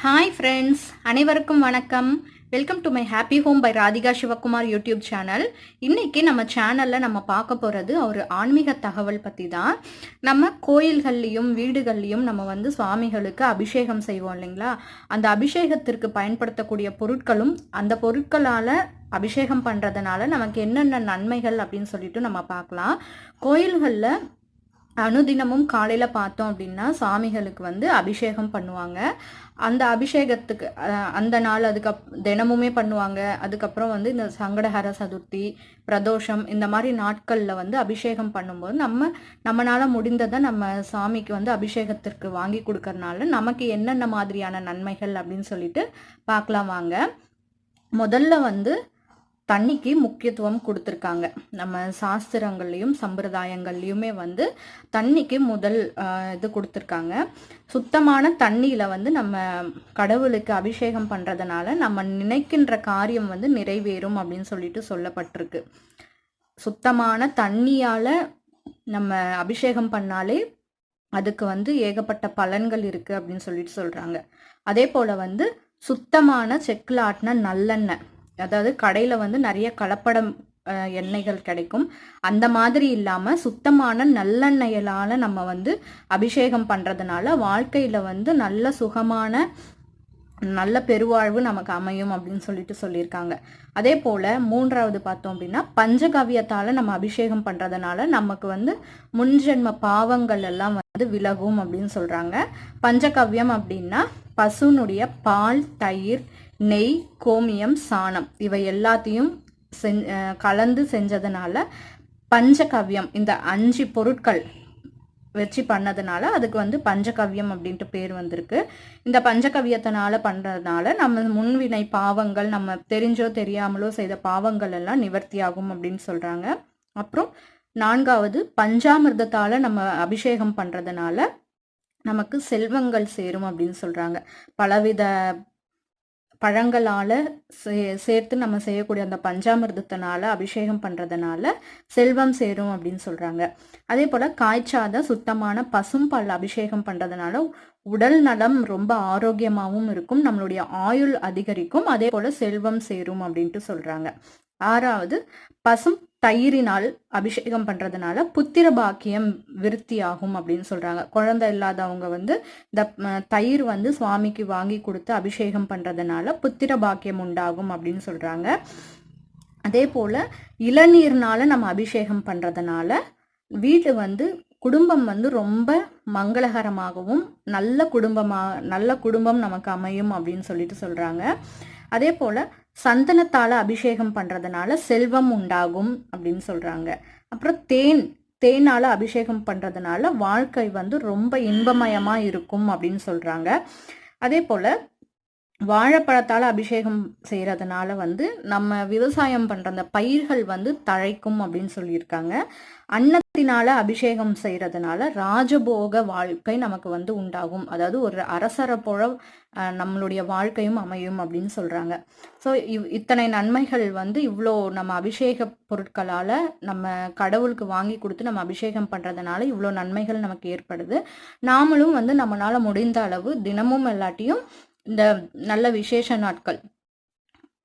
Hi friends அனைவருக்கும் வணக்கம். Welcome to my happy home by Radhika Sivakumar YouTube channel இன்றைக்கி நம்ம சேனலில் நம்ம பார்க்க போகிறது ஒரு ஆன்மீக தகவல் பற்றி தான் நம்ம கோயில்கள்லேயும் வீடுகள்லேயும் நம்ம வந்து சுவாமிகளுக்கு அபிஷேகம் செய்வோம் இல்லைங்களா? அந்த அபிஷேகத்திற்கு பயன்படுத்தக்கூடிய பொருட்களும் அந்த பொருட்களால் அபிஷேகம் பண்ணுறதுனால நமக்கு என்னென்ன நன்மைகள் அப்படின்னு சொல்லிட்டு நம்ம பார்க்கலாம். கோயில்களில் அனுதினமும் காலையில் பார்த்தோம் அப்படின்னா சாமிகளுக்கு வந்து அபிஷேகம் பண்ணுவாங்க. அந்த அபிஷேகத்துக்கு அந்த நாள் அதுக்கப் தினமுமே பண்ணுவாங்க. அதுக்கப்புறம் வந்து இந்த சங்கடஹர சதுர்த்தி பிரதோஷம் இந்த மாதிரி நாட்களில் வந்து அபிஷேகம் பண்ணும்போது நம்ம நம்மளால் முடிந்ததை நம்ம சாமிக்கு வந்து அபிஷேகத்திற்கு வாங்கி கொடுக்கறனால நமக்கு என்னென்ன மாதிரியான நன்மைகள் அப்படின்னு சொல்லிட்டு பார்க்கலாம் வாங்க. முதல்ல வந்து தண்ணிக்கு முக்கியத்துவம் கொடுத்துருக்காங்க. நம்ம சாஸ்திரங்கள்லையும் சம்பிரதாயங்கள்லையுமே வந்து தண்ணிக்கு முதல் இது கொடுத்துருக்காங்க. சுத்தமான தண்ணியில் வந்து நம்ம கடவுளுக்கு அபிஷேகம் பண்ணுறதுனால நம்ம நினைக்கின்ற காரியம் வந்து நிறைவேறும் அப்படின்னு சொல்லிட்டு சொல்லப்பட்டிருக்கு. சுத்தமான தண்ணியால் நம்ம அபிஷேகம் பண்ணாலே அதுக்கு வந்து ஏகப்பட்ட பலன்கள் இருக்குது அப்படின்னு சொல்லிட்டு சொல்கிறாங்க அதே போல் வந்து சுத்தமான செக்கில் ஆட்டின நல்லெண்ணெய். அதாவது கடையில் வந்து நிறைய கலப்படம் எண்ணெய்கள் கிடைக்கும். அந்த மாதிரி இல்லாமல் சுத்தமான நல்லெண்ணெயலால் நம்ம வந்து அபிஷேகம் பண்ணுறதுனால வாழ்க்கையில் வந்து நல்ல சுகமான நல்ல பெருவாழ்வு நமக்கு அமையும் அப்படின்னு சொல்லிட்டு சொல்லியிருக்காங்க. அதே போல் மூன்றாவது பார்த்தோம் அப்படின்னா பஞ்சகவ்யத்தால் நம்ம அபிஷேகம் பண்ணுறதுனால நமக்கு வந்து முன்ஜென்ம பாவங்கள் எல்லாம் வந்து விலகும் அப்படின்னு சொல்கிறாங்க பஞ்சகவ்யம் அப்படின்னா பசுனுடைய பால் தயிர் நெய் கோமியம் சாணம் இவை எல்லாத்தையும் செஞ் கலந்து செஞ்சதுனால பஞ்சகவ்யம் இந்த அஞ்சு பொருட்கள் வச்சு பண்ணதுனால அதுக்கு வந்து பஞ்சகவ்யம் அப்படின்ட்டு பேர் வந்திருக்கு. இந்த பஞ்சகவ்யத்தினால பண்ணுறதுனால நம்ம முன்வினை பாவங்கள் நம்ம தெரிஞ்சோ தெரியாமலோ செய்த பாவங்கள் எல்லாம் நிவர்த்தியாகும் அப்படின்னு சொல்கிறாங்க அப்புறம் நான்காவது பஞ்சாமிர்தத்தால் நம்ம அபிஷேகம் பண்ணுறதுனால நமக்கு செல்வங்கள் சேரும் அப்படின்னு சொல்கிறாங்க பலவித பழங்களால் சே சேர்த்து நம்ம செய்யக்கூடிய அந்த பஞ்சாமிர்தத்தினால அபிஷேகம் பண்ணுறதுனால செல்வம் சேரும் அப்படின்னு சொல்கிறாங்க அதே போல் காய்ச்சாத சுத்தமான பசும்பால் அபிஷேகம் பண்ணுறதுனால உடல் நலம் ரொம்ப ஆரோக்கியமாகவும் இருக்கும் நம்மளுடைய ஆயுள் அதிகரிக்கும் அதே போல் செல்வம் சேரும் அப்படின்ட்டு சொல்கிறாங்க ஆறாவது பசும் தயிரினால் அபிஷேகம் பண்ணுறதுனால புத்திர பாக்கியம் விருத்தியாகும் அப்படின்னு சொல்கிறாங்க குழந்தை இல்லாதவங்க வந்து இந்த தயிர் வந்து சுவாமிக்கு வாங்கி கொடுத்து அபிஷேகம் பண்ணுறதுனால புத்திர பாக்கியம் உண்டாகும் அப்படின்னு சொல்கிறாங்க அதே போல் இளநீர்னால நம்ம அபிஷேகம் பண்ணுறதுனால வீடு வந்து குடும்பம் வந்து ரொம்ப மங்களகரமாகவும் நல்ல குடும்பமாக நல்ல குடும்பம் நமக்கு அமையும் அப்படின்னு சொல்லிட்டு சொல்கிறாங்க அதே போல் சந்தனத்தால் அபிஷேகம் பண்ணுறதுனால செல்வம் உண்டாகும் அப்படின்னு சொல்கிறாங்க அப்புறம் தேன் தேனால் அபிஷேகம் பண்ணுறதுனால வாழ்க்கை வந்து ரொம்ப இன்பமயமாக இருக்கும் அப்படின்னு சொல்கிறாங்க அதே போல் வாழைப்பழத்தால் அபிஷேகம் செய்கிறதுனால வந்து நம்ம விவசாயம் பண்ணுற அந்த பயிர்கள் வந்து தழைக்கும் அப்படின்னு சொல்லியிருக்காங்க. அன்னத்தினால அபிஷேகம் செய்கிறதுனால ராஜபோக வாழ்க்கை நமக்கு வந்து உண்டாகும். அதாவது ஒரு அரசரை போல நம்மளுடைய வாழ்க்கையும் அமையும் அப்படின்னு சொல்கிறாங்க ஸோ இவ் இத்தனை நன்மைகள் வந்து இவ்வளோ நம்ம அபிஷேக பொருட்களால் நம்ம கடவுளுக்கு வாங்கி கொடுத்து நம்ம அபிஷேகம் பண்ணுறதுனால இவ்வளோ நன்மைகள் நமக்கு ஏற்படுது. நாமளும் வந்து நம்மளால் முடிந்த அளவு தினமும் எல்லாட்டியும் இந்த நல்ல விசேஷ நாட்கள்.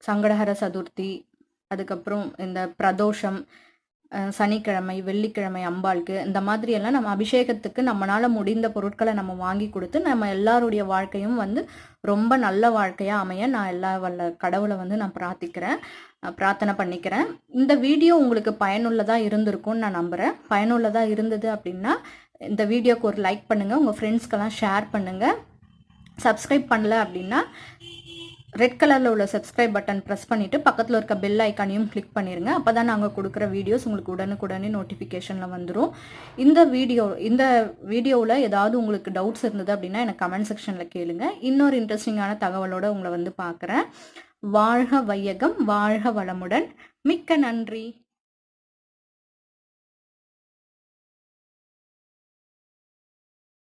சங்கடஹர சதுர்த்தி அதுக்கப்புறம் இந்த பிரதோஷம் சனிக்கிழமை வெள்ளிக்கிழமை அம்பாளுக்கு இந்த மாதிரி எல்லாம் நம்ம அபிஷேகத்துக்கு நம்மளால முடிந்த பொருட்களை நம்ம வாங்கி கொடுத்து நம்ம எல்லாருடைய வாழ்க்கையும் வந்து ரொம்ப நல்ல வாழ்க்கையாக அமைய நான் எல்லா வல்ல கடவுளை வந்து நான் பிரார்த்திக்கிறேன். பிரார்த்தனை பண்ணிக்கிறேன். இந்த வீடியோ உங்களுக்கு பயனுள்ளதாக இருந்திருக்கும்னு நான் நம்புகிறேன் பயனுள்ளதாக இருந்தது அப்படின்னா இந்த வீடியோக்கு ஒரு லைக் பண்ணுங்கள் உங்கள் ஃப்ரெண்ட்ஸ்க்கெல்லாம் ஷேர் பண்ணுங்கள் சப்ஸ்கிரைப் பண்ணல அப்படின்னா ரெட் கலரில் உள்ள சப்ஸ்கிரைப் பட்டன் ப்ரெஸ் பண்ணிவிட்டு பக்கத்தில் இருக்க பெல் ஐக்கானையும் கிளிக் பண்ணிடுங்க அப்போ தான் நாங்கள் கொடுக்குற வீடியோஸ் உங்களுக்கு உடனுக்குடனே நோட்டிஃபிகேஷனில் வந்துடும் இந்த வீடியோ இந்த வீடியோவில் ஏதாவது உங்களுக்கு டவுட்ஸ் இருந்தது அப்படின்னா எனக்கு கமெண்ட் செக்ஷனில் கேளுங்க. இன்னொரு இன்ட்ரெஸ்டிங்கான தகவலோடு உங்களை வந்து பார்க்குறேன். வாழ்க வையகம் வாழ்க வளமுடன். மிக்க நன்றி.